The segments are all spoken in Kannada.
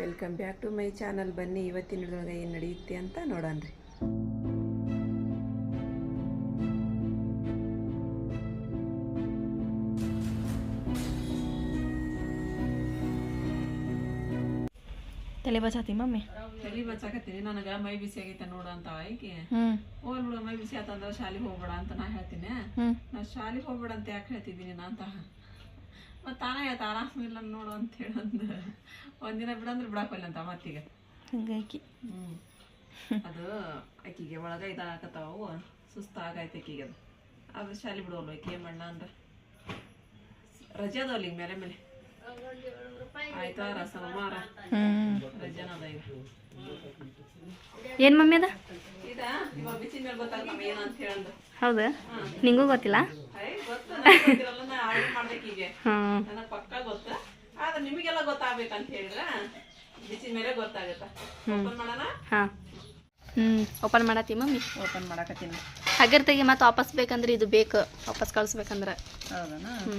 Welcome back to my channel ಬನ್ನಿ ಇವತ್ತಿನ ಹಿಡಿದೊಳಗೆ ಏನು ನಡೆಯುತ್ತೆ ಅಂತ ನೋಡನ್ರಿ ತಲೆ ಬಚಾತಿ ಮಮ್ಮಿ? ತಲೆ ಬಚಾಕತ್ತೀನಿ. ನನಗೆ ಮೈ ಬಿಸಿ ಆಗೈತೆ ನೋಡ ಅಂತ ಆಯ್ಕೆ. ಓ ಬಿಡು ಮೈ ಬಿಸಿ ಆತಂದ್ರೆ ಶಾಲೆಗೆ ಹೋಗ್ಬೇಡ ಅಂತ ನಾ ಹೇಳ್ತೀನಿ. ನಾ ಶಾಲೆಗೆ ಹೋಗ್ಬೇಡ ಅಂತ ಯಾಕೆ ಹೇಳ್ತಿದ್ದೀನಿ ನಾ ಅಂತ? ಮತ್ತು ತಾನೇ ಹೇಳ್ತಾ ಆರಾಮಿಲ್ಲ ನೋಡು ಅಂತ ಹೇಳಂದು ಒಂದಿನ ಬಿಡಂದ್ರೆ ಬಿಡಾಕೊಲ್ಲ ಅಂತ ಮತ್ತೀಗ. ಹಂಗಾಗಿ. ಹ್ಞೂ ಅದು ಆಕಿಗೆ ಒಳಗ ಇದಾಕತ್ತಾವು ಸುಸ್ತು ಆಗೈತೆ ಆಕಿಗೆ ಅದು. ಆದ್ರೆ ಶಾಲಿ ಬಿಡೋಲ್ಲ ಆಕೆ ಏನು ಅಂದ್ರೆ. ರಜೆ ಅದಾವಲ್ಲ ಈಗ ಮೇಲೆ ಮೇಲೆ ಆಯ್ತಾರ ಸೋಮವಾರ ಹ್ಞೂ ರಜೆನ ಅದ ಈಗ ಏನು ಮಮ್ಮಿ ಅದ? ಇದಾ? ಇವಾಗ ಬಿಸಿನ ಮೇಲೆ ಗೊತ್ತಾಗಲ್ಲ ಏನು ಅಂತ ಹೇಳಂದು. ಹೌದಾ? ನಿಂಗೂ ಗೊತ್ತಿಲ್ಲ? ಅಯ್ಯ ಗೊತ್ತು ನನಗ್ ಗೊತ್ತಿರಲ್ಲ ಆರ್ಡರ್ ಮಾಡ್ಬೇಕು ಈಗ ಹ್ಞೂ ನನಗೆ ಪಕ್ಕ ಗೊತ್ತ. ಆದ್ರೆ ನಿಮಗೆಲ್ಲ ಗೊತ್ತಾಗ್ಬೇಕಂತ ಹೇಳಿದ್ರೆ? ಬಿಸಿನ ಮೇಲೆ ಗೊತ್ತಾಗತ್ತ? ಓಪನ್ ಮಾಡೋಣ? ಹಾಂ. ಹ್ಞೂ ಓಪನ್ ಮಾಡತ್ತಿ ಮಮ್ಮಿ? ಓಪನ್ ಮಾಡಕತ್ತೀನಿ. ಹಗರ್ತಗಿ ಮತ್ತೆ ವಾಪಸ್ ಬೇಕಂದ್ರೆ ಇದು ಬೇಕು. ವಾಪಸ್ ಕಳಿಸ್ಬೇಕಂದ್ರೆ. ಹೌದಾ ಹ್ಞೂ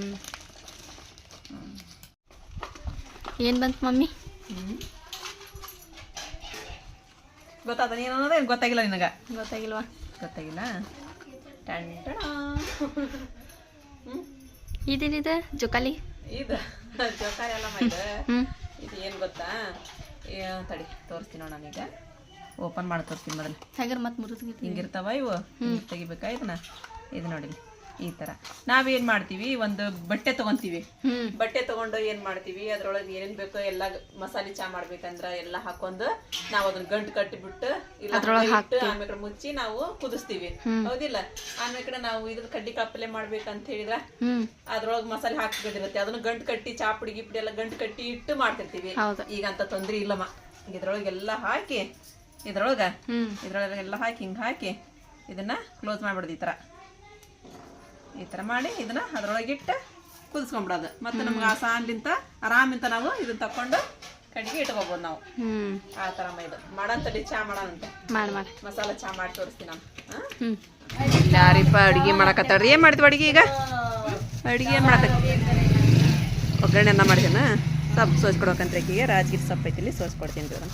ಏನು ಬಂತು ಮಮ್ಮಿ? ಗೊತ್ತಾದ ನೀನು ಅನ್ನೋದೇ ಗೊತ್ತಾಗಿಲ್ಲ ನಿನಗ. ಗೊತ್ತಾಗಿಲ್ವಾ? ಗೊತ್ತಾಗಿಲ್ಲ. ಇದೇನಿದೆ? ಜೋಕಾಲಿ? ಇದು ಜೋಕಾಲಿ ಎಲ್ಲ ಮಾಡಿದ ಇದು ಏನು ಗೊತ್ತಾ? ತಡಿ ತೋರಿಸ್ತೀನಿ ನೋಡ ನಾನೀಗ. ಓಪನ್ ಮಾಡಿ ತೋರಿಸ್ತೀನಿ ಮೊದಲು. ಹಾಗಾದ್ರೆ ಮತ್ತೆ ಮುರಿದು ಹಿಂಗಿರ್ತಾವ ಇವು? ಹಿಂಗ್ ತೆಗಿಬೇಕಾ ಇದನ್ನ? ಇದು ನೋಡಿ ಈ ತರ. ನಾವೇನ್ ಮಾಡ್ತೀವಿ? ಒಂದು ಬಟ್ಟೆ ತಗೊಂತೀವಿ. ಬಟ್ಟೆ ತಗೊಂಡು ಏನ್ ಮಾಡ್ತೀವಿ? ಅದ್ರೊಳಗೆ ಏನೇನ್ ಬೇಕೋ ಎಲ್ಲ ಮಸಾಲೆ ಚಾ ಮಾಡ್ಬೇಕಂದ್ರ ಎಲ್ಲ ಹಾಕೊಂಡು ನಾವ್ ಅದನ್ನ ಗಂಟು ಕಟ್ಟಿಬಿಟ್ಟು ಇಲ್ಲ ಆಮೇಲೆ ಮುಚ್ಚಿ ನಾವು ಕುದಿಸ್ತೀವಿ. ಹೌದಿಲ್ಲ? ಆಮೇಲೆ ನಾವು ಇದ್ರ ಕಡ್ಡಿ ಕಾಪಲೆ ಮಾಡ್ಬೇಕಂತ ಹೇಳಿದ್ರ ಅದ್ರೊಳಗೆ ಮಸಾಲೆ ಹಾಕ್ಬೇಕಿರುತ್ತೆ ಅದನ್ನ ಗಂಟು ಕಟ್ಟಿ ಚಾ ಪುಡಿ ಗಿಪುಡಿ ಎಲ್ಲ ಗಂಟು ಕಟ್ಟಿ ಇಟ್ಟು ಮಾಡ್ತಿರ್ತೀವಿ. ಈಗಂತ ಈಗ ಅಂತ ತೊಂದ್ರೆ ಇಲ್ಲಮ್ಮ. ಇದ್ರೊಳಗೆ ಎಲ್ಲ ಹಾಕಿ ಇದ್ರೊಳಗ ಇದ್ರೊಳಗೆಲ್ಲ ಇದ್ರೊಳಗೆ ಹಾಕಿ ಹಿಂಗೆ ಹಾಕಿ ಇದನ್ನ ಕ್ಲೋಸ್ ಮಾಡ್ಬಿಡ್ದು ಈ ಥರ ಈ ಥರ ಮಾಡಿ ಇದನ್ನ ಅದ್ರೊಳಗಿಟ್ಟು ಕುದಿಸ್ಕೊಂಬಿಡೋದು. ಮತ್ತೆ ನಮ್ಗೆ ಆ ಸಾನ್ಲಿಂತ ಆರಾಮಿಂತ ನಾವು ಇದನ್ನ ತಕೊಂಡು ಕಡಿಗೆ ಇಟ್ಕೋಬೋದು ನಾವು. ಆ ಥರ ಇದು. ಮಾಡಂತಡಿ ಚಾ ಮಾಡೋಣಂತ. ಮಾಡಿ ಮಾಡಿ. ಮಸಾಲೆ ಚಾ ಮಾಡಿ ತೋರಿಸ್ತೀನಿ ನಾನು. ಯಾರಿಪ್ಪ ಅಡುಗೆ ಮಾಡಕತ್ತಾಳ್ರಿ ಏನು ಮಾಡ್ತೀವಿ ಅಡಿಗೆ ಈಗ? ಅಡಿಗೆ ಏನು ಮಾಡಕತ್ತಿ? ಒಗ್ಗರಣೆ ಅನ್ನ ಮಾಡ್ತೀನ? ಸೊಪ್ಪು ಸೋಸ್ಕೊಡೋಕಂತ ಈಗ ರಾಜಗಿರಿ ಸೊಪ್ಪು ಐತಿಲಿ ಸೋಸ್ಕೊಡ್ತೀನಿ ರೀ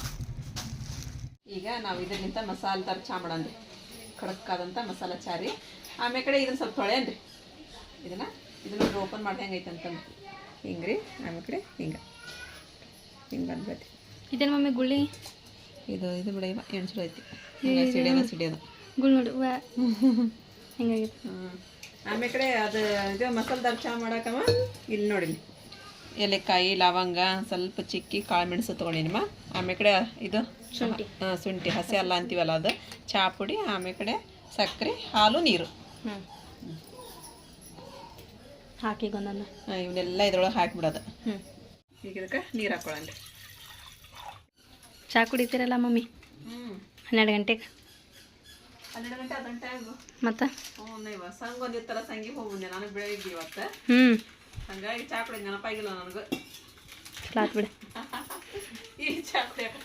ಈಗ ನಾವು ಇದರಿಂದ ಮಸಾಲ ಥರ ಚಾ ಮಾಡಂದ್ರಿ. ಖಡಕ್ಕಾದಂಥ ಮಸಾಲೆ ಚಾ ರೀ. ಆಮೇಲೆ ಕಡೆ ಇದನ್ನ ಸ್ವಲ್ಪ ತೊಳೆಯನ್ರಿ ಇದನ್ನ? ಇದನ್ನ ಓಪನ್ ಮಾಡಿದೆ ಹೆಂಗೈತೆ ಅಂತಂದು ಹಿಂಗೆ ರೀ ಆಮೇಲೆ ಕಡೆ ಹಿಂಗೆ. ಹಿಂಗೆ ಬಂದ್ಬಿಟ್ಟು ಇದೇನು ಮಮ್ಮಿ ಗುಳ್ಳಿ? ಇದು ಇದು ಬಿಡ ಎಣ್ಸುರು ಐತಿ. ಸಿಡಿಯೋದು ಸಿಡಿಯೋದು ಗುಳ್ ನೋಡು ಹ್ಮ್. ಆಮೇಲೆ ಕಡೆ ಅದು ಇದು ಮಸಾಲೆದಾರ್ ಚಾ ಮಾಡಕ್ಕಮ್ಮ ಇಲ್ಲಿ ನೋಡಿ ಎಲೆಕಾಯಿ ಲವಂಗ ಸ್ವಲ್ಪ ಚಿಕ್ಕಿ ಕಾಳು ಮೆಣಸು ತೊಗೊಂಡಿನಿಮ್ಮ ಆಮೇಲೆ ಕಡೆ ಇದು ಶುಂಠಿ. ಶುಂಠಿ ಹಸಿ ಅಲ್ಲ ಅಂತೀವಲ್ಲ ಅದು. ಚಹಾ ಪುಡಿ ಆಮೇಲೆ ಕಡೆ ಸಕ್ಕರೆ ಹಾಲು ನೀರು. ಹ್ಞೂ ಹಾಕಿ ಒಂದೊಂದು ಆ, ಇವನ್ನೆಲ್ಲ ಇದ್ರೊಳಗೆ ಹಾಕಿಬಿಡೋದು. ಹ್ಞೂ ಈಗ ಇದಕ್ಕೆ ನೀರು ಹಾಕೊಳ್ಳಂడి ಚಾ ಕುಡಿತೀರಲ್ಲ ಮಮ್ಮಿ? ಹ್ಞೂ ಹನ್ನೆರಡು ಗಂಟೆಗೆ. ಹನ್ನೆರಡು ಗಂಟೆ ಅದು ಗಂಟೆ ಆಗು. ಮತ್ತು? ಹ್ಞೂ ಇವ ಸಂಘ ಒಂದಿತ್ತಲ್ಲ ಸಂಗಿಗೆ ಹೋಗ್ಬಂದೆ. ನಾನು ಬೆಳಗ್ಗೆ ಇವತ್ತು. ಹ್ಞೂ ಹಂಗಾಗಿ ಚಾ ಕುಡಿ ನೆನಪಾಗಿಲ್ಲ ನನಗೆ. ಚಲೋ ಬಿಡು. ಈ ಚಾ ಕುಡಿಯಕ.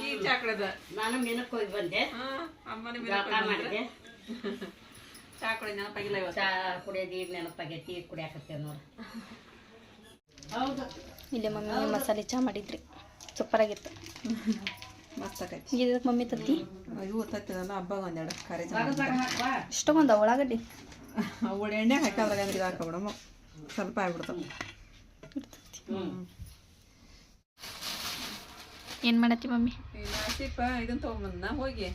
ಈ ಚಾ ಕುಡಿದ ನಾನು ಮೆನಕ್ಕೆ ಹೋಗಿ ಬಂದೆ. ಹಾಂ ಅಮ್ಮನ ಮಾಡಿದೆ. ಚಾ ಕುಡಿ ನೆನಪಾಗಿಲ್ಲ ಇವತ್ತು. ಚಾ ಕುಡಿಯೋದು ಈಗ ನೆನಪಾಗೈತಿ ಈಗ ಕುಡಿಯಾಕತ್ತೇವೆ ನೋಡಿ. ಹೌದು. ಇಲ್ಲೇ ಮಮ್ಮಿ ಮಸಾಲೆ ಚಾ ಮಾಡಿದ್ರಿ. ಸೂಪರ್ ಆಗಿತ್ತು ಆಕೈತಿ ಇದಕ್ಕೆ ಮಮ್ಮಿ ತತ್ತಿ ಇವು ತತ್ತಿದಲ್ಲ ಹಬ್ಬ ಒಂದೆರಡು ಕರೆ ಇಷ್ಟೊಂದ ಉಳ್ಳಾಗಡ್ಡಿ? ಅವು ಎಣ್ಣೆ ಹಾಕಾದ್ರಾಗ ಅಂದ್ರೆ ಇದು ಹಾಕಬಿಡಮ್ಮ ಸ್ವಲ್ಪ ಆಗ್ಬಿಡ್ತಾವ ಏನು ಮಾಡತ್ತಿ ಮಮ್ಮಿ? ನಾಸಿಪ ಇದನ್ನ ತೊಗೊಂಬಂದ ಹೋಗಿ.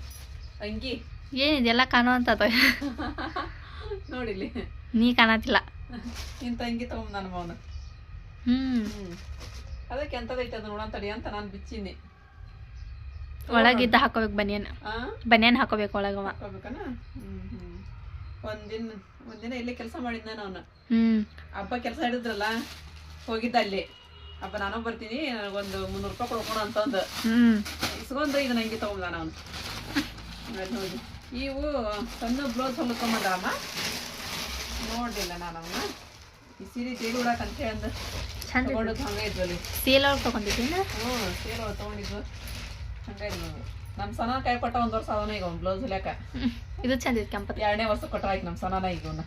ಅಂಗಿ. ಏನಿದೆಲ್ಲ ಕಾಣೋ ಅಂತದ ನೋಡಿಲಿ ನೀ ಕಾಣತಿಲ್ಲ ಇಂಥ ಅಂಗಿ ತಗೊಂಡ್ ನನ್ನ ಮೌನ ಹ್ಞೂ ಹ್ಞೂ ಅದಕ್ಕೆ ಎಂಥದೈತೆ ಅದು ನೋಡೋಣ ತಡಿ ಅಂತ ನಾನು ಬಿಚ್ಚಿನಿ ಒಳಗಿದ್ದ ಹಾಕೋಬೇಕು ಬನಿಯನ್. ಬನಿಯನ್ ಹಾಕೋಬೇಕು ಒಳಗವ. ಹಾಕೋಬೇಕನ? ಒಂದಿನ ಒಂದಿನ ಇಲ್ಲೇ ಕೆಲಸ ಮಾಡಿದ್ನ ನಾನು. ಹ್ಞೂ ಹಬ್ಬ ಕೆಲಸ ಹಿಡಿದ್ರಲ್ಲ ಹೋಗಿದ್ದ ಅಲ್ಲಿ. ಅಪ್ಪ ನಾನು ಬರ್ತೀನಿ ನನಗೊಂದು ಮುನ್ನೂರು ರೂಪಾಯಿ ಕೊಡ್ಕೊಣ ಅಂತಂದು. ಇಸ್ಕೊಂಡು ಇದು ನಂಗೆ ತಗೊಂಡ ನಾನು. ನೋಡಿ. ಹೋಗಿ ಇವು ಸಣ್ಣ ಬ್ಲೌಸ್ ಹೊಲ್ಕೊಂಬಂದಮ್ಮ ನೋಡಿಲ್ಲ ನಾನು ಅವನ್ನ ಈ ಸೀರೆ ಸೀರೆ ಉಡಾಕ ಅಂತ ಅಂದು ಚಂದ ತಗೊಂಡದ್ದು ಹಂಗೆ ಇದ್ವಲ್ಲಿ. ಸೇಲ್ ಅವ್ರು ತೊಗೊಂಡಿದ್ದೀನಿ ಹ್ಞೂ ಸೀರೆ ಅವ್ರು ತೊಗೊಂಡಿದ್ವು ಹಂಗೆ ಇದ್ವು. ನಮ್ಮ ಸನ ಕೈ ಕೊಟ್ಟ ಒಂದು ವರ್ಷ ಅವನ ಈಗ ಒಂದು ಬ್ಲೌಸ್ ಹೊಲ್ಯಾಕ. ಇದು ಚಂದ ಇದೆ ಕೆಂಪದ. ಎರಡನೇ ವರ್ಷ ಕೊಟ್ಟ ಆಯ್ತು ನಮ್ಮ ಸನಾನ ಈಗ ಅವನ್ನ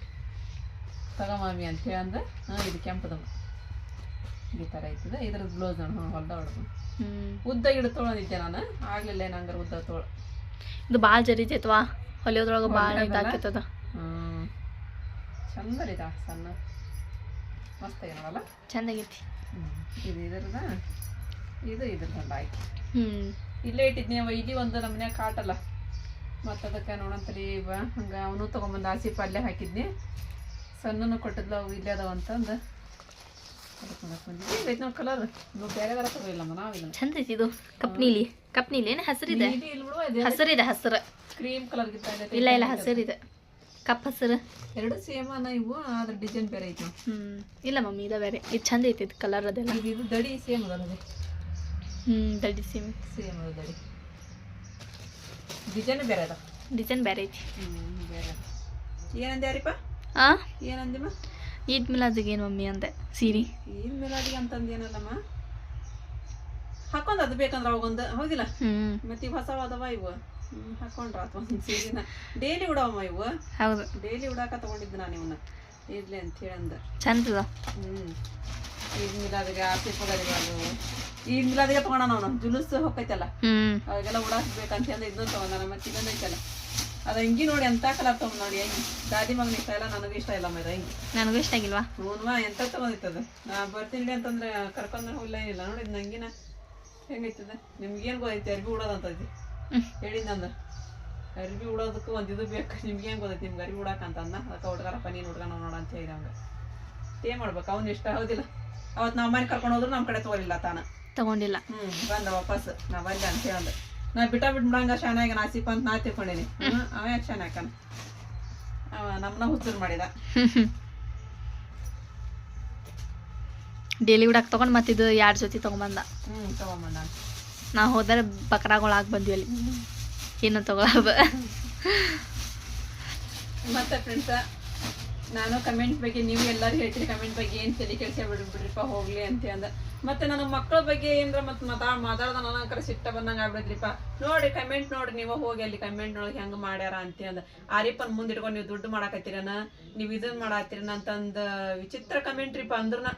ತಗೊಂಬಾಮಿ ಅಂತ ಹೇಳಿ ಅಂದು ಹಾಂ ಇದು ಕೆಂಪದಮ್ಮ ಈ ಥರ ಐತದ ಇದ್ರದ್ದು ಬ್ಲೌಸ್ ನಾನು ಹೊಲ್ದ ಹೊಡ್ದು. ಉದ್ದ ಗಿಡ ತೊಗೊಂಡಿದ್ದೆ ನಾನು. ಆಗಲಿಲ್ಲ ನಂಗಾರ ಉದ್ದ ತೊಗೊಳ ಇದು ಭಾಳ ಜರಿತೈತವಾ ಹೊಲಿಯೋದ್ರೊಳಗೆ ಭಾಳ? ಇದಾಕೈತದ ಹ್ಞೂ ಚಂದ ಇದ ಸಣ್ಣ. ಮಸ್ತ್ ಏನಲ್ಲ ಚಂದಾಗೈತಿ. ಇದು ಇದ್ರದ ಇದು ಇದ್ರದ್ದು ಆಯ್ತು. ಹ್ಮ್. ಇಲ್ಲೇ ಇಟ್ಟಿದ್ನಿ ಅವ. ಇಲ್ಲಿ ಒಂದು ನಮ್ಮನ್ಯಾಗ ಕಾಟಲ್ಲ. ಮತ್ತು ಅದಕ್ಕೆ ನೋಡಂತರಿ ಹಂಗೆ ಅವನು ತೊಗೊಂಬಂದು ಆಸಿ ಪಲ್ಯ ಹಾಕಿದ್ನಿ. ಸಣ್ಣನು ಕೊಟ್ಟಿದ್ಲು ಅವು ಇಲ್ಲೇ ಅದಾವ ಕಲರ್ ಚಂದ ಐತಿ ಇದು. ಕಪ್ ನೀಲಿ ಏನು ಹಸಿರಿದೆ. ನೀಲಿ ಬಿಡುವ ಇದು ಹಸಿರಿದೆ ಹಸಿರು. ಕ್ರೀಮ್ ಕಲರ್ ಇಲ್ಲ ಇಲ್ಲ ಹಸಿರಿದೆ. ಕಪ್ ಹಸಿರು. ಎರಡು ಸೇಮ್ ಅನ್ನ ಇವು ಆದ್ರೆ ಡಿಸೈನ್ ಬೇರೆ ಐತಿ. ಹ್ಮ್. ಇಲ್ಲ ಮಮ್ಮಿ ಇದ ಬೇರೆ. ಇದು ಚಂದ ಐತಿ ಇದು ಕಲರ್ ಅದೆಲ್ಲ. ಇದು ದಡಿ ಸೇಮ್ ಅದಲ್ಲ ಅದು. ಹ್ಮ್ ದಡಿ ಸೇಮ್. ಸೇಮ್ ಅದ ದಡಿ. ಡಿಸೈನ್ ಬೇರೆ ಅದ. ಡಿಸೈನ್ ಬೇರೆ ಐತಿ. ಹ್ಞೂ ಬೇರೆ. ಏನಂದ್ಯಾರಿಪ್ಪ ಹಾಂ ಏನಂದಿಮ್ಮ? ಈದ್ ಮಿಲಾದಿಗೆ ಏನು ಮಮ್ಮಿ ಅಂದೆ? ಸೀರೆ. ಈದ್ ಮಿಲಾದಿಗೆ ಅಂತಂದು ಏನಲ್ಲಮ್ಮ? ಹಾಕೊಂಡ್ ಅದು ಬೇಕಂದ್ರ ಅವಾಗೊಂದು ಹೌದಿಲ್ಲ ಹ್ಮ್. ಮತ್ತೆ ಅದಾವ ಇವು. ಹ್ಮ್, ಹಾಕೊಂಡ್ರ ಒಂದು ಸೀರೆನ. ಡೈಲಿ ಉಡವಮ್ಮ ಇವು? ಹೌದು. ಡೈಲಿ ಉಡಾಕ ತಗೊಂಡಿದ್ದು ನಾನು ಇವನ್ನ ಇರ್ಲಿ ಅಂತ ಹೇಳಂದ. ಚಂದ ಹ್ಮ್. ಈದ್ ಮಿಲಾದಿಗೆ ಆರ್ತಿ ಪಗದಿಗೆ ಅದು. ಈದ್ ಮಿಲಾದಿಗೆ ತಗೊಂಡ ನಾವು ಜುಲುಸ್ ಹೊಕ್ಕೈತಲ್ಲ? ಹ್ಮ್. ಅವಾಗೆಲ್ಲ ಉಡಾಕ್ಬೇಕಂತ ಹೇಳಿ ಇದನ್ನ ತಗೊಂಡ ಮತ್ತೆ ಇದನ್ನ ಐತಲ್ಲ? ಅದ ಅಂಗಿ ನೋಡಿ ಎಂತ ಕಲರ್ ತಗೊಂಡ್ ನೋಡಿ ಅಂಗಿ ದಾದಿ ಮಗನ ಇಷ್ಟ ಇಲ್ಲ ನನಗೂ ಇಷ್ಟ ಇಲ್ಲ ಮೇರ ಅಂಗಿ ನನಗೂ ಇಷ್ಟ ಆಗಿಲ್ವಾ? ಹ್ಞೂನ್ವಾ ಎಂತ ತಗೊಂಡಿತ್ತದ ನಾ ಬರ್ತೀನಿ ಅಂತಂದ್ರೆ ಕರ್ಕೊಂಡ್ ಹೋಗ್ಲ ಏನಿಲ್ಲ. ನೋಡಿ ನಂಗಿನ ಹೆಂಗೈತದ? ನಿಮ್ಗೇನ್ ಗೊತ್ತೈತಿ? ಅರ್ಬಿ ಉಡೋದಂತೈತಿ ಹ್ಮ್. ಹೇಳಿದ್ನಂದ ಅರ್ಬಿ ಉಡೋದಕ್ಕೂ ಒಂದ್ ಇದು ಬೇಕು. ನಿಮ್ಗೇನ್ ಗೊತ್ತೈತಿ? ನಿಮ್ಗೆ ಅರ್ಬಿ ಉಡಾಕ ಅಂತ ಅಂದ. ಅದಕ್ಕೆ ಹುಡ್ಗಾರಪ್ಪ ನೀನು ಹುಡ್ಗ ನೋಡ ಅಂತ ಹೇಳಿದ ಅವಂಗ ಏನ್ ಮಾಡ್ಬೇಕು? ಅವ್ನ ಇಷ್ಟ ಹೌದಿಲ್ಲ ಅವತ್ ನಾವು ಮನೆ ಕರ್ಕೊಂಡು ಹೋದ್ರು ನಮ್ ಕಡೆ ತಗೋಲಿಲ್ಲ ತಾನ. ತಗೊಂಡಿಲ್ಲ. ಹ್ಮ್ ಬಂದ ವಾಪಸ್. ನಾ ಬಂದೆ ಅಂತ ಹೇಳ್ದ. ನಾ ಬಿಟ್ಟ ಬಿಟ್ಟು ಬಿಡಂಗ ಶಾನಾಗ ನಾಸಿಪ ಅಂತ ನಾ ತಿಳ್ಕೊಂಡಿನಿ. ಅವ ಯಾಕೆ ಶಾನಾಕನ ಅವ ನಮ್ಮನ್ನ ಹುಚ್ಚುರ್ ಮಾಡಿದ. ಡೇಲಿ ಉಡಾಕ್ ತಗೊಂಡ್ ಮತ್ತಿದು ಎರಡು ಜೊತೆ ತಗೊಂಬಂದ? ಹ್ಮ್ ತಗೊಂಬಂದ. ನಾ ಹೋದರೆ ಬಕ್ರಾಗೊಳಾಗಿ ಬಂದ್ವಿ ಅಲ್ಲಿ. ಏನು ತಗೊಳಬ ಮತ್ತೆ ಫ್ರೆಂಡ್ಸ ನಾನು ಕಮೆಂಟ್ ಬಗ್ಗೆ ನೀವು ಎಲ್ಲರೂ ಹೇಳ್ತೀರಿ ಕಮೆಂಟ್ ಬಗ್ಗೆ ಏನು ತಲೆ ಕೆಲಸ ಬಿಡ್ಬಿಡ್ರಿಪ್ಪ, ಹೋಗ್ಲಿ ಅಂತ ಅಂದ. ಮತ್ತೆ ನನ್ನ ಮಕ್ಕಳ ಬಗ್ಗೆ ಏನ್ರ ಮತ್ತೆ ಮಾತಾಡ ಮಾತಾಡ್ದ ನನಗರ ಸಿಟ್ಟ ಬಂದಂಗೆ ಆಗ್ಬಿಡ್ರಿಪ್ಪ ನೋಡಿ ಕಮೆಂಟ್ ನೋಡ್ರಿ ನೀವು ಹೋಗಿ ಅಲ್ಲಿ ಕಮೆಂಟ್ ನೋಡಿ ಹೆಂಗೆ ಮಾಡ್ಯಾರ ಅಂತ ಅಂದ. ಆರಿಪ್ಪನ್ ಮುಂದೆ ಇಟ್ಕೊಂಡು ನೀವು ದುಡ್ಡು ಮಾಡಾಕತ್ತೀರನ, ನೀವು ಇದನ್ನ ಮಾಡಾತ್ತೀರನ ಅಂತಂದ ವಿಚಿತ್ರ ಕಮೆಂಟ್ ರೀಪ್ಪ ಅಂದ್ರನ.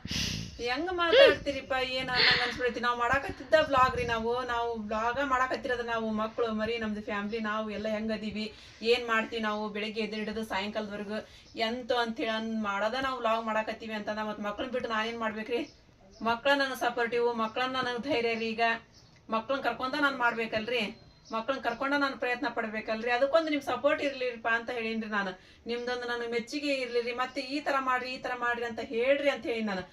ಹೆಂಗ ಮಾತಾಡ್ತೀರಿಪ್ಪ, ಏನ ಅನ್ಸ್ಬಿಡ್ತಿ. ನಾವು ಮಾಡಾಕತ್ತಿದ್ದ ಬ್ಲಾಗ್ ರೀ ನಾವು. ನಾವು ಬ್ಲಾಗ ಮಾಡಾಕತ್ತಿರೋದ ನಾವು ಮಕ್ಕಳು ಮರಿ, ನಮ್ದು ಫ್ಯಾಮಿಲಿ ನಾವು ಎಲ್ಲ ಹೆಂಗ್ ಅದೀವಿ, ಏನ್ ಮಾಡ್ತೀವಿ ನಾವು ಬೆಳಿಗ್ಗೆ ಎದ್ದು ಹಿಡಿದು ಸಾಯಂಕಾಲದವರೆಗೂ ಎಂತು ಅಂತ ಅನ್ ಮಾಡೋದ ನಾವು ವ್ಲಾಗ್ ಮಾಡಾಕತ್ತೀವಿ ಅಂತಂದ, ಮತ್ತೆ ಮಕ್ಳನ್ನ ಬಿಟ್ಟು ನಾನೇನ್ ಮಾಡ್ಬೇಕ್ರಿ? ಮಕ್ಳ ನನಗೆ ಸಪೋರ್ಟಿವ್ ಮಕ್ಳನ್ನ ನನಗೆ ಧೈರ್ಯ ರೀ ಈಗ. ಮಕ್ಳನ್ನ ಕರ್ಕೊಂಡ ನಾನು ಮಾಡ್ಬೇಕಲ್ರಿ? ಮಕ್ಳನ್ನ ಕರ್ಕೊಂಡ ನಾನು ಪ್ರಯತ್ನ ಪಡ್ಬೇಕಲ್ರಿ? ಅದಕ್ಕೊಂದು ನಿಮ್ ಸಪೋರ್ಟ್ ಇರ್ಲಿರಿಪ್ಪ ಅಂತ ಹೇಳಿನ್ರಿ ನಾನು. ನಿಮ್ದೊಂದು ನನಗೆ ಮೆಚ್ಚುಗೆ ಇರ್ಲಿರಿ, ಮತ್ತೆ ಈ ತರ ಮಾಡ್ರಿ, ಈ ತರ ಮಾಡ್ರಿ ಅಂತ ಹೇಳ್ರಿ ಅಂತ ಹೇಳಿ ನಾನು.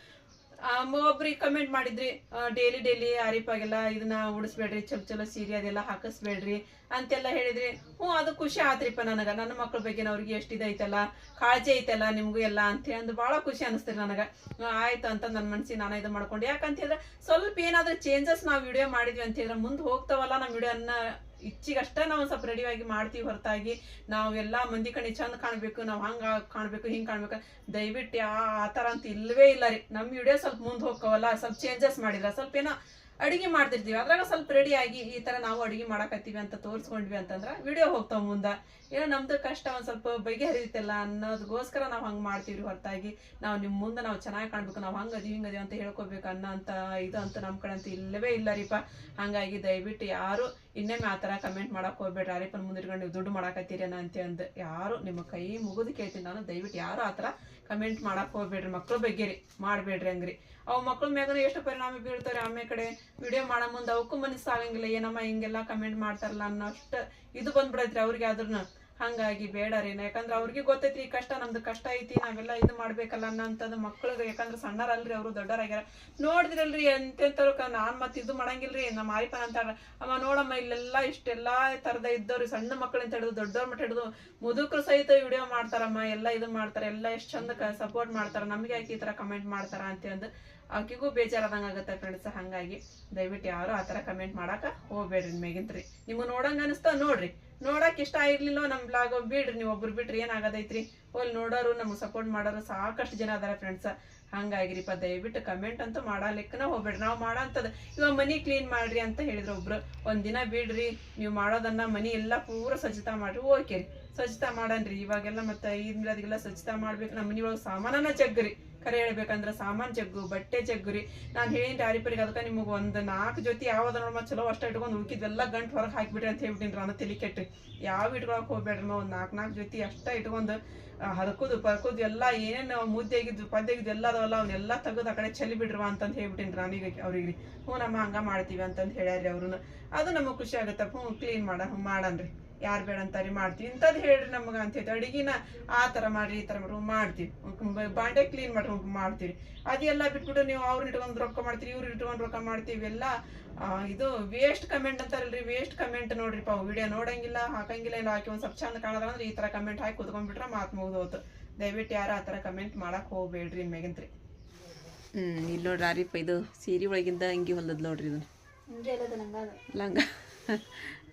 ಒಬ್ರಿಗೆ ಕಮೆಂಟ್ ಮಾಡಿದ್ರಿ ಡೈಲಿ ಡೈಲಿ ಆರಿಪಾಗೆಲ್ಲ ಇದನ್ನ ಉಡಿಸ್ಬೇಡ್ರಿ, ಚಲೋ ಚಲೋ ಸೀರೆ ಅದೆಲ್ಲ ಹಾಕಿಸ್ಬೇಡ್ರಿ ಅಂತೆಲ್ಲ ಹೇಳಿದ್ರಿ. ಹ್ಞೂ, ಅದು ಖುಷಿ ಆತ್ರಿಪ್ಪ ನನಗೆ. ನನ್ನ ಮಕ್ಳ ಬಗ್ಗೆ ಅವ್ರಿಗೆ ಎಷ್ಟು ಇದೈತಲ್ಲ, ಕಾಳಜಿ ಐತಲ್ಲ ನಿಮಗೂ ಎಲ್ಲ ಅಂತ ಅಂದು ಭಾಳ ಖುಷಿ ಅನಿಸ್ತೀರಿ ನನಗೆ. ಆಯ್ತು ಅಂತ ನನ್ನ ಮನ್ಸಿಗೆ ನಾನು ಇದು ಮಾಡ್ಕೊಂಡು. ಯಾಕಂತ ಹೇಳಿದ್ರೆ ಸ್ವಲ್ಪ ಏನಾದರೂ ಚೇಂಜಸ್ ನಾವು ವಿಡಿಯೋ ಮಾಡಿದ್ವಿ ಅಂತ ಹೇಳಿದ್ರೆ ಮುಂದೆ ಹೋಗ್ತಾವಲ್ಲ ನಮ್ಮ ವಿಡಿಯೋನ ಇಚ್ಚಿಗಷ್ಟೇ ನಾವು ಸ್ವಲ್ಪ ರೆಡಿಯಾಗಿ ಮಾಡ್ತೀವಿ ಹೊರತಾಗಿ. ನಾವು ಎಲ್ಲ ಮಂದಿ ಕಡೆ ಚಂದ ಕಾಣಬೇಕು, ನಾವು ಹಂಗ ಕಾಣಬೇಕು, ಹಿಂಗೆ ಕಾಣ್ಬೇಕು. ದಯವಿಟ್ಟು ಆ ಥರ ಅಂತ ಇಲ್ಲವೇ ಇಲ್ಲ ರೀ. ನಮ್ಮ ವಿಡಿಯೋ ಸ್ವಲ್ಪ ಮುಂದೆ ಹೋಗ್ಕವಲ್ಲ ಸ್ವಲ್ಪ ಚೇಂಜಸ್ ಮಾಡಿದ್ರ ಸ್ವಲ್ಪ ಏನೋ ಅಡಿಗೆ ಮಾಡ್ತಿರ್ತೀವಿ. ಅದ್ರಾಗ ಸ್ವಲ್ಪ ರೆಡಿ ಆಗಿ ಈ ತರ ನಾವು ಅಡುಗೆ ಮಾಡಕತ್ತೀವಿ ಅಂತ ತೋರಿಸ್ಕೊಂಡ್ವಿ ಅಂತಂದ್ರೆ ವಿಡಿಯೋ ಹೋಗ್ತಾವ ಮುಂದೆ. ಏನೋ ನಮ್ದು ಕಷ್ಟ ಒಂದ್ ಸ್ವಲ್ಪ ಬಗೆಹರಿಯುತ್ತಲ್ಲ ಅನ್ನೋದಕ್ಕೋಸ್ಕರ ನಾವು ಹಂಗೆ ಮಾಡ್ತೀವಿ ಹೊರತಾಗಿ. ನಾವು ನಿಮ್ಮ ಮುಂದೆ ನಾವು ಚೆನ್ನಾಗಿ ಕಾಣಬೇಕು. ನಾವು ಹಂಗೆ ಅದೀವಿ ಹಿಂಗೆ ಅದೀವಿ ಅಂತ ಹೇಳ್ಕೊಬೇಕು. ಅನ್ನೋ ಅಂತ, ಇದು ಅಂತ ನಮ್ಮ ಕಡೆ ಅಂತ ಇಲ್ಲವೇ ಇಲ್ಲ ರೀಪ ಹಂಗಾಗಿ ದಯವಿಟ್ಟು ಯಾರು ಇನ್ನೊಮ್ಮೆ ಆ ಥರ ಕಮೆಂಟ್ ಮಾಡಕ್ ಹೋಗ್ಬೇಡ್ರಿ. ಆರಿಪನ್ ಮುಂದಿಟ್ಕೊಂಡು ನೀವು ದುಡ್ಡು ಮಾಡಾಕತ್ತೀರೇನ ಅಂತ ಅಂದು ಯಾರು ನಿಮ್ಮ ಕೈ ಮುಗಿದು ಕೇಳ್ತೀನಿ ನಾನು. ದಯವಿಟ್ಟು ಯಾರು ಆ ಥರ ಕಮೆಂಟ್ ಮಾಡಕ್ ಹೋಗ್ಬೇಡ್ರಿ, ಮಕ್ಳ ಬಗ್ಗೆ ರೀ, ಮಾಡಬೇಡ್ರಿ ಹಂಗ್ರಿ. ಅವು ಮಕ್ಳ ಮ್ಯಾಗನ ಎಷ್ಟು ಪರಿಣಾಮ ಬೀಳ್ತಾರೆ ಆಮೇಲೆ ಕಡೆ. ವಿಡಿಯೋ ಮಾಡೋ ಮುಂದೆ ಅವಕ್ಕೂ ಮನಸ್ಸಾಗಂಗಿಲ್ಲ ಏನಮ್ಮ ಹಿಂಗೆಲ್ಲ ಕಮೆಂಟ್ ಮಾಡ್ತಾರಲ್ಲ ಅನ್ನೋ ಅಷ್ಟು ಇದು ಬಂದ್ಬಿಡೈತ್ರಿ ಅವ್ರಿಗೆ ಆದ್ರೂ ಹಂಗಾಗಿ ಬೇಡ ರೀ ಯಾಕಂದ್ರೆ ಅವ್ರಿಗೆ ಗೊತ್ತೈತಿ ಈ ಕಷ್ಟ ನಮ್ದು ಕಷ್ಟ ಐತಿ, ನಾವೆಲ್ಲ ಇದು ಮಾಡ್ಬೇಕಲ್ಲ ಅನ್ನೋಂಥದ್ದು ಮಕ್ಳಿಗೆ. ಯಾಕಂದ್ರೆ ಸಣ್ಣರಲ್ರಿ ಅವರು ದೊಡ್ಡರಾಗ್ಯಾರ ನೋಡಿದ್ರಲ್ರಿ ಎಂತೆಂಥವ್ರು ನಾನ್ ಮತ್ತೆ ಇದು ಮಾಡಂಗಿಲ್ರಿ, ನಮ್ಮ ಆರಿಪನ ಅಂತಾರ ಅಮ್ಮ ನೋಡಮ್ಮ, ಇಲ್ಲೆಲ್ಲ ಇಷ್ಟೆಲ್ಲಾ ತರದ ಇದ್ದವ್ರಿ. ಸಣ್ಣ ಮಕ್ಕಳಿಂದ ಹಿಡಿದು, ದೊಡ್ಡವ್ರ ಮಟ್ಟ ಹಿಡಿದು, ಮುದುಕರು ಸಹಿತ ವಿಡಿಯೋ ಮಾಡ್ತಾರಮ್ಮ, ಎಲ್ಲ ಇದು ಮಾಡ್ತಾರೆ, ಎಲ್ಲ ಎಷ್ಟು ಚಂದ ಸಪೋರ್ಟ್ ಮಾಡ್ತಾರ. ನಮಗೆ ಯಾಕೆ ಈ ತರ ಕಮೆಂಟ್ ಮಾಡ್ತಾರ ಅಂತ ಅಂದು ಆಕಿಗೂ ಬೇಜಾರಾದಂಗ ಆಗುತ್ತೆ ಫ್ರೆಂಡ್ಸ್ ಹಂಗಾಗಿ ದಯವಿಟ್ಟು ಯಾರು ಆ ಥರ ಕಮೆಂಟ್ ಮಾಡಾಕ ಹೋಗ್ಬೇಡ್ರಿ ಮೇಗಿಂತ್ರಿ ನಿಮ್ಗೆ ನೋಡಂಗ ಅನಿಸ್ತಾ ನೋಡ್ರಿ. ನೋಡಕ್ ಇಷ್ಟ ಆಗಿರ್ಲಿಲ್ಲ ನಮ್ ಬ್ಲಾಗ್ ಬಿಡ್ರಿ, ನೀವು ಒಬ್ರು ಬಿಟ್ರಿ ಏನಾಗದೈತ್ರಿ ಹೋಲ್ ನೋಡೋರು, ನಮ್ಗೆ ಸಪೋರ್ಟ್ ಮಾಡೋರು ಸಾಕಷ್ಟು ಜನ ಅದಾರ ಫ್ರೆಂಡ್ಸ್ ಹಂಗಾಗಿರಿಪ್ಪ, ದಯವಿಟ್ಟು ಕಮೆಂಟ್ ಅಂತೂ ಮಾಡಲಿಕ್ಕನ ಹೋಗ್ಬೇಡ್ರಿ. ನಾವು ಮಾಡೋಂಥದ್ದು ಇವಾಗ ಮನಿ ಕ್ಲೀನ್ ಮಾಡ್ರಿ ಅಂತ ಹೇಳಿದ್ರು ಒಬ್ರು. ಒಂದಿನ ಬಿಡ್ರಿ, ನೀವು ಮಾಡೋದನ್ನ ಮನಿ ಎಲ್ಲ ಪೂರ ಸ್ವಚ್ಛತಾ ಮಾಡ್ರಿ ಓಕೆ ರೀ ಸ್ವಚ್ಛತಾ ಮಾಡನ್ರಿ. ಇವಾಗೆಲ್ಲ ಮತ್ತೆ ಈದ್ಮೇಲೆ ಅದಕ್ಕೆಲ್ಲ ಸ್ವಚ್ಛತಾ ಮಾಡ್ಬೇಕು. ನಮ್ಮ ಮನಿ ಒಳಗೆ ಸಾಮಾನನ ಜಗ್ರಿ ಕರೆ ಹೇಳ್ಬೇಕಂದ್ರ ಸಾಮಾನ್ ಜಗ್ಗು, ಬಟ್ಟೆ ಜಗ್ಗುರಿ. ನಾನು ಹೇಳಿನ ಯಾರಿಪರಿಗೆ ಅದಕ್ಕೆ ನಿಮಗೆ ಒಂದು ನಾಲ್ಕು ಜೊತೆ ಯಾವ್ದು ನೋಡಮ್ಮ ಚಲೋ ಅಷ್ಟ ಇಟ್ಕೊಂಡು ಉಳ್ಕಿದ್ದೆಲ್ಲ ಗಂಟು ಹೊರಗೆ ಹಾಕಿಬಿಡ್ರಿ ಅಂತ ಹೇಳ್ಬಿಟ್ಟಿನಿ ನಾನು ತಲೆ ಕೆಟ್ಟು. ಯಾವ ಇಟ್ಕೊಳಕ್ ಹೋಗ್ಬೇಡ್ರಿ ಒಂದು ನಾಲ್ಕು ನಾಲ್ಕು ಜೊತೆ ಅಷ್ಟ ಇಟ್ಕೊಂಡು ಹರಕೋದು, ಪರ್ಕೋದು ಎಲ್ಲ ಏನೇನು ಮುದ್ದೆ ಆಗಿದ್ದು ಪದ್ಯ ಆಗಿದ್ದು ಎಲ್ಲ ಅದಾವಲ್ಲ ಅವನ್ನೆಲ್ಲ ತೆಗೆದು ಆ ಕಡೆ ಚಲಿ ಬಿಡ್ರವ ಅಂತಂದು ಹೇಳ್ಬಿಟ್ಟಿನಿ ನಾನೀಗ ಅವ್ರಿಗೆ ಹ್ಞೂ ನಮ್ಮ ಹಂಗ ಮಾಡ್ತೀವಿ ಅಂತಂದು ಹೇಳ್ಯಾರಿ ಅವ್ರನ್ನ ಅದು ನಮಗೆ ಖುಷಿ ಆಗುತ್ತೆ. ಹ್ಞೂ ಕ್ಲೀನ್ ಮಾಡ ಮಾಡನ್ರಿ. ಯಾರು ಬೇಡ ಅಂತಾರಿ ಮಾಡ್ತೀವಿ. ಇಂಥದ್ದು ಹೇಳ್ರಿ ನಮಗೆ ಅಂತ ಹೇಳ್ತೀವಿ. ಅಡುಗೆನ ಆ ತರ ಮಾಡ್ರಿ ಈ ತರ ಮಾಡ್ರಿ ಮಾಡ್ತೀವಿ. ಬಾಂಡೆ ಕ್ಲೀನ್ ಮಾಡ್ರಿ ಹ್ಞೂ ಮಾಡ್ತೀವಿ ಅದೆಲ್ಲ ಬಿಟ್ಬಿಟ್ಟು ನೀವು ಅವ್ರನ್ನ ಇಟ್ಕೊಂಡು ರೊಕ್ಕ ಮಾಡ್ತೀರಿ ಇವ್ರು ಇಟ್ಕೊಂಡು ರೊಕ್ಕ ಮಾಡ್ತೀವಿ. ಎಲ್ಲ ಆ, ಇದು ವೇಸ್ಟ್ ಕಮೆಂಟ್ ಅಂತಾರಲ್ರಿ ವೇಸ್ಟ್ ಕಮೆಂಟ್ ನೋಡ್ರಿಪ್ಪ ವಿಡಿಯೋ ನೋಡಂಗಿಲ್ಲ ಹಾಕಂಗಿಲ್ಲ ಇಲ್ಲ ಹಾಕಿ ಒಂದು ಸ್ವಲ್ಪ ಚಂದ ಕಾಣೋದಂದ್ರೆ ಈ ತರ ಕಮೆಂಟ್ ಹಾಕಿ ಕುತ್ಕೊಂಡ್ಬಿಟ್ರೆ ಮಾತು ಮುಗಿದೋತು. ದಯವಿಟ್ಟು ಯಾರು ಆ ಥರ ಕಮೆಂಟ್ ಮಾಡಕ್ಕೆ ಹೋಗ್ಬೇಡ್ರಿ ಮೇಗಂತ್ರಿ ಹ್ಞೂ ಇಲ್ಲಿ ನೋಡ್ರಿ ಆರಿಪ್ಪ ಇದು ಸೀರೆ ಒಳಗಿಂದ ಅಂಗಿ ಹೊಲ್ದದ್ ನೋಡ್ರಿ ಇದನ್ನ. ಲಂಗ.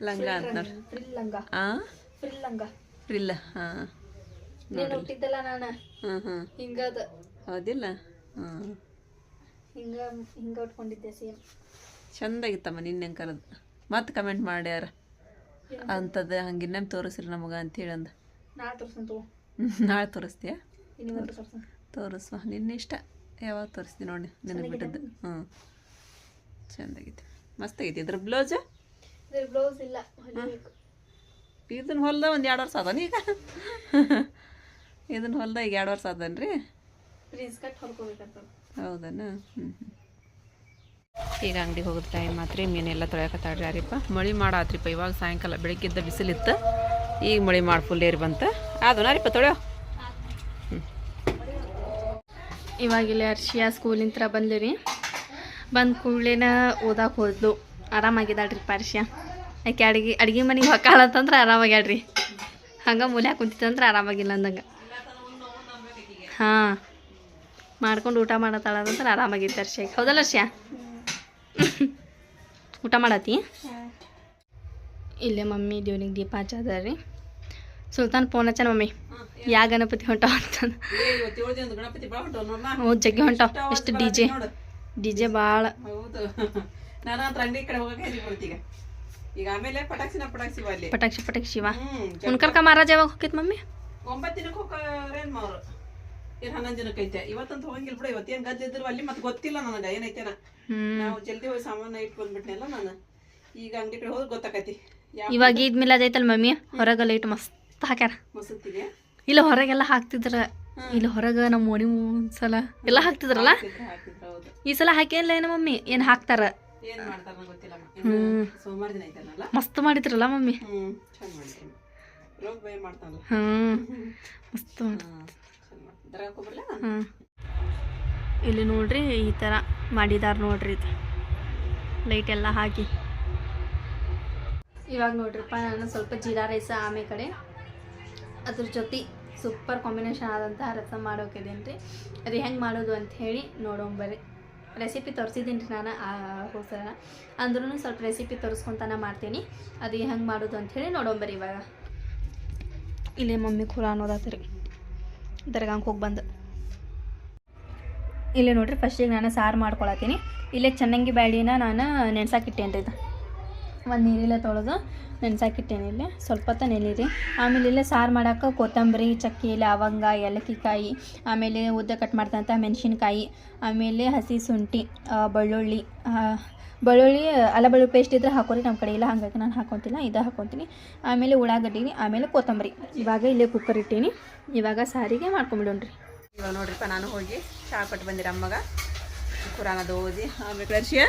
ಲಂಗ ಅಂತಾರೆ ಫ್ರಿಲ್ ಲಂಗ. ಆ? ಫ್ರಿಲ್ ಲಂಗ. ಫ್ರಿಲ್ಲ ಹಾಂ. ನೀನು ಹುಟ್ಟಿದ್ದಲ್ಲ ನಾನು? ಹಾಂ ಹಾಂ ಹಿಂಗದ ಹೌದಿಲ್ಲ? ಹಾಂ ಹಿಂಗ ಹಿಂಗ ಉಟ್ಕೊಂಡಿದ್ದೆ ಸೇಮ್ ಚಂದಾಗಿತ್ತಮ್ಮ ನಿನ್ನೆ ಕರೆದು. ಮತ್ತೆ ಕಮೆಂಟ್ ಮಾಡ್ಯಾರ? ಅಂತದ ಹಂಗೆ ಇನ್ನೇನು ತೋರಿಸ್ರಿ ನಮಗೆ ಅಂತೇಳಿ ಅಂದ. ನಾ ತೋರ್ಸನ್ ತಗೋ. ನಾಳೆ ತೋರಿಸ್ತೀಯ? ತೋರಿಸುವ. ನಿನ್ನ ಇಷ್ಟ. ಯಾವಾಗ ತೋರಿಸ್ತೀನಿ ನೋಡಿ ನಿನಗೆ ಬಿಟ್ಟದ್ದು ಹ್ಞೂ ಚೆಂದಾಗಿತ್ತು. ಮಸ್ತಾಗಿತ್ತು. ಇದ್ರ ಬ್ಲೌಸ್? ಬ್ಲೌಸ್ ಇಲ್ಲ ಹೊಲಿಬೇಕು. ಇದನ್ನ ಹೊಲ್ದ ಒಂದು ಎರಡು ವರ್ಷ ಅದಾನ ಈಗ? ಇದನ್ನ ಹೊಲ್ದ ಈಗ ಎರಡು ವರ್ಷ ಅದನ್ರಿ ರೀ ಹೌದನ? ಹ್ಞೂ ಈಗ ಅಂಗಡಿಗೆ ಹೋಗೋದು ಟೈಮ್ ಮಾತ್ರ ಮೀನೆಲ್ಲ ತೊಳ್ಯಾಕತ್ತಾಡ್ರಿ ಯಾರಿಪ್ಪ? ಮಳೆ ಮಾಡಾತ್ರಿಪ್ಪ ಇವಾಗ ಸಾಯಂಕಾಲ ಬೆಳಗ್ಗಿದ್ದ ಬಿಸಿಲಿತ್ತು. ಈಗ ಮಳೆ ಮಾಡಿ ಫುಲ್ ಏರಿ ಬಂತು. ಅದು ನಾರಿಪ್ಪ ತೊಳ್ಯೋ. ಇವಾಗ ಇಲ್ಲಿ ಅರ್ಷಿಯಾ ಸ್ಕೂಲಿಂತ್ರ ಬಂದ್ಲು ರೀ. ಬಂದ ಕೂಡ್ಲೇನ ಓದಾಕ್ ಹೋದ್ಲು. ಆರಾಮಾಗಿದ್ದಾಳ್ರಿ ಪಾರ್ಶ್ಯ ಆಕೆ ಅಡುಗೆ ಅಡುಗೆ ಮನೆಗೆ ಹೊಕ್ಕಾಳತ್ತಂದ್ರೆ ಆರಾಮಾಗ್ಯಾಳ್ರಿ. ಹಂಗೆ ಮೂಲೆ ಕುಂತಿತ್ತಂದ್ರೆ ಆರಾಮಾಗಿಲ್ಲ ಅಂದಂಗೆ. ಹಾಂ, ಮಾಡ್ಕೊಂಡು ಊಟ ಮಾಡತ್ತಾಳಂತಂದ್ರೆ ಆರಾಮಾಗಿತ್ತು ಅರ್ಶ್ಯಾಗ ಹೌದಲ್ಲ ಅರ್ಷ ಊಟ ಮಾಡತ್ತಿ? ಇಲ್ಲೇ ಮಮ್ಮಿ ದೇವನಿಗೆ ದೀಪ ಹಚ್ಚದ ರೀ ಸುಲ್ತಾನ್ ಫೋನ್ ಹಚ್ಚನ ಮಮ್ಮಿ? ಯಾ ಗಣಪತಿ ಹೊಂಟಾವ ಹ್ಞೂ, ಜಗ್ಗಿ ಹೊಂಟಾವ ಎಷ್ಟು ಡಿ ಜೆ. ಡಿ ಜೆ ಭಾಳ. ಈಗ ಆಮೇಲೆ ಪಟಾಕ್ಷಿನ ಪಟಾಕ್ಸಿವ ಅಲ್ಲಿ. ಪಟಾಕ್ಷಿ ಪಟಾಕ್ಷಿ ಶಿವ. ಹ್ಮ್ ಉಣ್ಕಲ್ಕ ಮಹಾರಾಜ ಯಾವಾಗ ಹೋಗಿತ್ ಮಮ್ಮಿ? ಒಂಬತ್ತು ದಿನಕ್ಕೆ ಹೋಗ್ರೇನ್ ಅವ್ರು ಏನ್ ಹನ್ನೊಂದು ದಿನಕ್ಕೆ ಐತೆ? ಇವತ್ತಂತ ಹೋಗಂಗಿಲ್ಲ ಬಿಡ ಇವತ್ತೇನ್ ಗದ್ದೆ ಇದ್ರು ಅಲ್ಲಿ ಮತ್ತೆ ಗೊತ್ತಿಲ್ಲ ನನಗೆ ಏನೈತೇನ ನಾವು ಜಲ್ದಿ ಹೋಗಿ ಸಾಮಾನು ಇಟ್ಟು ಬಂದ್ಬಿಟ್ನೆಲ್ಲ ನಾನು. ಈಗ ಅಂಗಡಿ ಕಡೆ ಹೋದ್ರೆ ಗೊತ್ತಾಕತಿ. ಇವಾಗ ಈದ್ ಮಿಲಾದ್ ಐತಲ್ ಮಮ್ಮಿ? ಹೊರಗೆ ಲೈಟ್ ಮಸ್ತ್ ಹಾಕ್ಯಾರ. ಮಸೂತಿಗೆ? ಇಲ್ಲ ಹೊರಗೆಲ್ಲ ಹಾಕ್ತಿದ್ರ. ಇಲ್ಲ ಹೊರಗೆ ನಮ್ಮ ಮೋಡಿ ಸಲ. ಎಲ್ಲ ಹಾಕ್ತಿದ್ರಲ್ಲ? ಈ ಸಲ ಹಾಕಿಲ್ಲ ಏನು ಮಮ್ಮಿ? ಏನು ಹಾಕ್ತಾರ? ಏನ್ ಮಾಡ್ತಾರ ಗೊತ್ತಿಲ್ಲ ಇನ್ನು ಸೋಮವಾರ ದಿನ ಐತನಲ್ಲ? ಮಸ್ತ್ ಮಾಡಿದ್ರಲ್ಲ ಮಮ್ಮಿ? ಮಸ್ತ್ ಇಲ್ಲಿ ನೋಡ್ರಿ ಈ ಥರ ಮಾಡಿದಾರ ನೋಡ್ರಿ ಇದು. ಲೈಟ್ ಎಲ್ಲ ಹಾಕಿ. ಇವಾಗ ನೋಡ್ರಿಪ್ಪ ನಾನು ಸ್ವಲ್ಪ ಜೀರಾ ರೈಸ ಆಮೆ ಕಡೆ. ಅದ್ರ ಜೊತೆ ಸೂಪರ್ ಕಾಂಬಿನೇಷನ್ ಆದಂತಹ ರಸ ಮಾಡೋಕಿದ್ದೀನಿ ರೀ ಅದು ಹೆಂಗೆ ಮಾಡೋದು ಅಂತ ಹೇಳಿ ನೋಡೋಂಬರಿ ರೆಸಿಪಿ ತೋರಿಸಿದ್ದೀನಿ ರೀ ನಾನು ಹೋಸಲ ಅಂದ್ರೂ ಸ್ವಲ್ಪ ರೆಸಿಪಿ ತೋರಿಸ್ಕೊಂತಾನೆ ಮಾಡ್ತೀನಿ. ಅದು ಹೆಂಗೆ ಮಾಡೋದು ಅಂತ ಹೇಳಿ ನೋಡೋಂಬರಿ ಇವಾಗ. ಇಲ್ಲೇ ಮಮ್ಮಿ ಖುರ ಅನ್ನೋದಾತ್ರಿ ದರ್ಗಾಂಗೆ ಹೋಗಿ ಬಂದು. ಇಲ್ಲೇ ನೋಡ್ರಿ ಫಸ್ಟಿಗೆ ನಾನು ಸಾರು ಮಾಡ್ಕೊಳತ್ತೀನಿ. ಇಲ್ಲೇ ಚೆನ್ನಾಗಿ ಬ್ಯಾಡಿನ ನಾನು ನೆನ್ಸಾಕಿಟ್ಟೇನ್ರಿ ಇದು. ಒಂದು ನೀರಿಲ್ಲ ತೊಳೆದು ನೆನೆಸಾಕಿಟ್ಟೇನೆ ಇಲ್ಲೇ. ಸ್ವಲ್ಪ ಹೊತ್ತ ನೆನೀರಿ. ಆಮೇಲೆ ಇಲ್ಲೇ ಸಾರು ಮಾಡೋಕೆ ಕೊತ್ತಂಬರಿ, ಚಕ್ಕೆ, ಲವಂಗ, ಏಲಕ್ಕಿಕಾಯಿ, ಆಮೇಲೆ ಉದ್ದ ಕಟ್ ಮಾಡ್ದಂಥ ಮೆಣಸಿನ್ಕಾಯಿ, ಆಮೇಲೆ ಹಸಿ ಶುಂಠಿ ಬೆಳ್ಳುಳ್ಳಿ ಬೆಳ್ಳುಳ್ಳಿ, ಅಲ್ಲ ಬೆಳ್ಳುಳ್ಳಿ ಪೇಸ್ಟ್ ಇದ್ರೆ ಹಾಕೋರಿ. ನಮ್ಮ ಕಡೆ ಇಲ್ಲ, ಹಾಗಾಗಿ ನಾನು ಹಾಕೊತಿಲ್ಲ. ಇದು ಹಾಕೊತೀನಿ. ಆಮೇಲೆ ಉಳ್ಳಾಗಡ್ಡಿ ಆಮೇಲೆ ಕೊತ್ತಂಬರಿ. ಇವಾಗ ಇಲ್ಲೇ ಕುಕ್ಕರ್ ಇಟ್ಟೀನಿ. ಇವಾಗ ಸಾರಿಗೆ ಮಾಡ್ಕೊಂಬಿಡೋಣ್ರಿ. ಇವಾಗ ನೋಡ್ರಿಪ್ಪ, ನಾನು ಹೋಗಿ ಚಾ ಕೊಟ್ಟು ಬಂದಿರ ಅಮ್ಮಗ. ಓದಿ, ಆಮೇಲೆ ಕರ್ಷಿಯ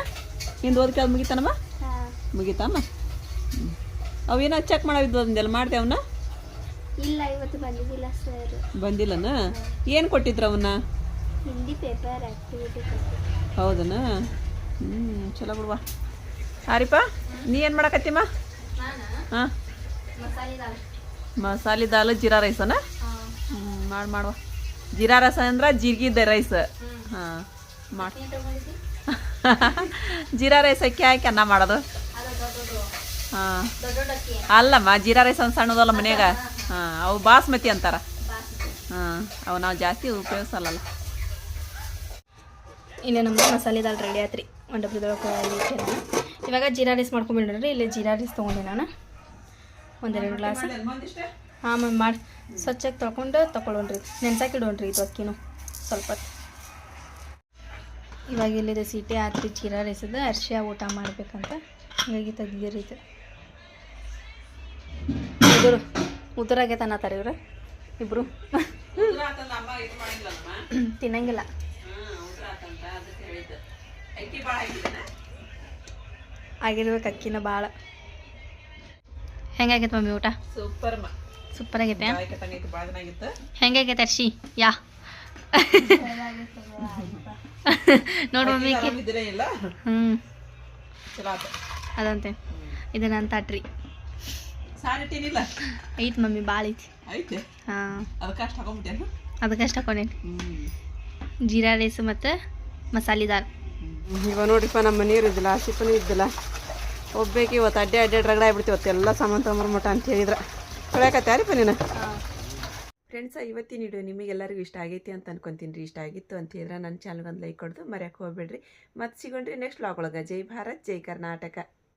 ನಿಂದು ಓದಿ ಅದು ಮುಗಿತಾನಮ್ಮ? ಮುಗಿತಮ್ಮ ಅವೇನ ಅವೇನೋ ಚೆಕ್ ಮಾಡಿದ್ವು ಅಂದೆಲ್ಲ ಮಾಡಿದೆ ಅವನ್ನ? ಇಲ್ಲ ಇವತ್ತು ಬಂದಿದ್ದಿಲ್ಲ ಸರ್ ಬಂದಿಲ್ಲನ? ಏನು ಕೊಟ್ಟಿದ್ರು ಅವನ್ನ? ಹಿಂದಿ ಪೇಪರ್ ಆಕ್ಟಿವಿಟಿ ಹೌದನ? ಹ್ಞೂ ಚಲೋ ಬಿಡುವ. ಹಾರಿಪ್ಪ ನೀ ಏನು ಮಾಡಕತ್ತಿಮ್ಮ? ಹಾಂ? ಮಸಾಲೆ ದಾಲ್ ಮಸಾಲೆ ದಾಲ್ ಜೀರಾ ರೈಸನ ಹ್ಞೂ ಮಾಡಿ ಮಾಡುವ. ಜೀರಾ ರಸ ಅಂದ್ರೆ ಜೀರಿಗೆ ರೈಸ್ ಹಾಂ ಮಾಡಿ. ಜೀರಾ ರೈಸ್ ಅಕ್ಕಿ ಹಾಕಿ ಅನ್ನ ಮಾಡೋದು. ಹಾಂ. ಅಲ್ಲಮ್ಮ ಜೀರಾ ರೈಸ್ ಒಂದು ಸಣ್ಣದಲ್ಲ ಮನ್ಯಾಗ. ಹಾಂ. ಅವು ಬಾಸ್ಮತಿ ಅಂತಾರ. ಹಾಂ ಅವು ನಾವು ಜಾಸ್ತಿ ಉಪಯೋಗಿಸಲ್ಲ ಇಲ್ಲೇ ನಮ್ಮ ಮಸಾಲೆ ದಾಲ್ ರೆಡಿ ಆಯ್ತು ರೀ ಒಂದು ಡಬ್ಬಿದೊಳಗೆ ಇಟ್ಟೆ ಇವಾಗ ಜೀರಾ ರೈಸ್ ಮಾಡ್ಕೊಂಬಿಡ್ರಿ ಇಲ್ಲಿ ಜೀರಾ ರೈಸ್ ತೊಗೊಂಡೆ ನಾನು. ಒಂದೆರಡು ಗ್ಲಾಸ್. ಹಾಂ ಮ್ಯಾಮ್ ಮಾಡಿ ಸ್ವಚ್ಛಕ್ಕೆ ತೊಳ್ಕೊಂಡು ತೊಗೊಳ್ಳೋಣ್ರಿ ನೆನ್ಸಾಕಿಡೋಣ್ರಿ ಇದು ಅಕ್ಕಿನೂ ಸ್ವಲ್ಪ ಇವಾಗ ಇಲ್ಲಿದೆ ಸೀಟೆ ಆತ್ರಿ ಜೀರಾ ರೈಸದ. ಅರ್ಶಿಯ ಊಟ ಮಾಡ್ಬೇಕಂತ. ಹೀಗಾಗಿ ತೆಗ್ದಿರಿ ಇದು ಉದುರು ಉದುರಾಗೈತೆ ಅನ್ನತ್ತಾರ ಇವ್ರು. ಮಾಡಿಲ್ಲಮ್ಮ ತಿನ್ನಂಗಿಲ್ಲ. ಆಗಿರ್ಬೇಕು ಅಕ್ಕಿನ ಭಾಳ ಹೆಂಗಾಗೈತೆ ಮಮ್ಮಿ ಊಟ? ಸೂಪರ್ ಸೂಪರ್ ಆಗೈತೆ? ಹೆಂಗಾಗೈತೆ ಅರ್ಶಿ? ಯಾ. ನೋಡಿ ಮಮ್ಮಿ ಹ್ಞೂ ಅದಂತೆ. ಇದು ನನ್ನ ತಾಟ್ರಿ. ಐತಿ ಮಮ್ಮಿ ಭಾಳ ಐತಿ. ಹಾಂ. ಅದಕ್ಕೆ ಅಷ್ಟು ಹಾಕೊಂಡೇನಿ. ಜೀರಾ ರೈಸ್ ಮತ್ತು ಮಸಾಲಿದಾರ್ ಇವ ನೋಡ್ರಿಪ್ಪ ನಮ್ಮ ಮನೆಯವ್ರು ಇದ್ದಿಲ್ಲ ಆಸಿಪನೂ ಇದ್ದಿಲ್ಲ. ಒಬ್ಬೇಕಿ ಇವತ್ತು ಅಡ್ಡೆ ಅಡ್ಡೆ ರಗಡ ಆಗ್ಬಿಡ್ತೀವಿ ಇವತ್ತು. ಎಲ್ಲ ಸಾಮಾನು ತೊಗೊಂಬರ್ಮಟ ಅಂತ ಹೇಳಿದ್ರೆ. ತೊಳ್ಯಾಕತ್ತಾರಿಪ್ಪ ನೀನು? ಫ್ರೆಂಡ್ಸ ಇವತ್ತಿನ ವಿಡಿಯೋ ನಿಮಗೆಲ್ಲರಿಗೂ ಇಷ್ಟ ಆಗೈತಿ ಅಂತ ಅನ್ಕೊಂತೀನಿ ರೀ. ಇಷ್ಟ ಆಗಿತ್ತು ಅಂತ ಹೇಳಿದ್ರೆ ನನ್ನ ಚಾನಲ್ಗೊಂದು ಲೈಕ್ ಕೊಡ್ದು ಮರ್ಯಾಕೆ ಹೋಗ್ಬೇಡ್ರಿ. ಮತ್ತೆ ಸಿಗೋಣ್ರಿ ನೆಕ್ಸ್ಟ್ ಲಾಗ್ ಒಳಗೆ. ಜೈ ಭಾರತ್ ಜೈ ಕರ್ನಾಟಕ.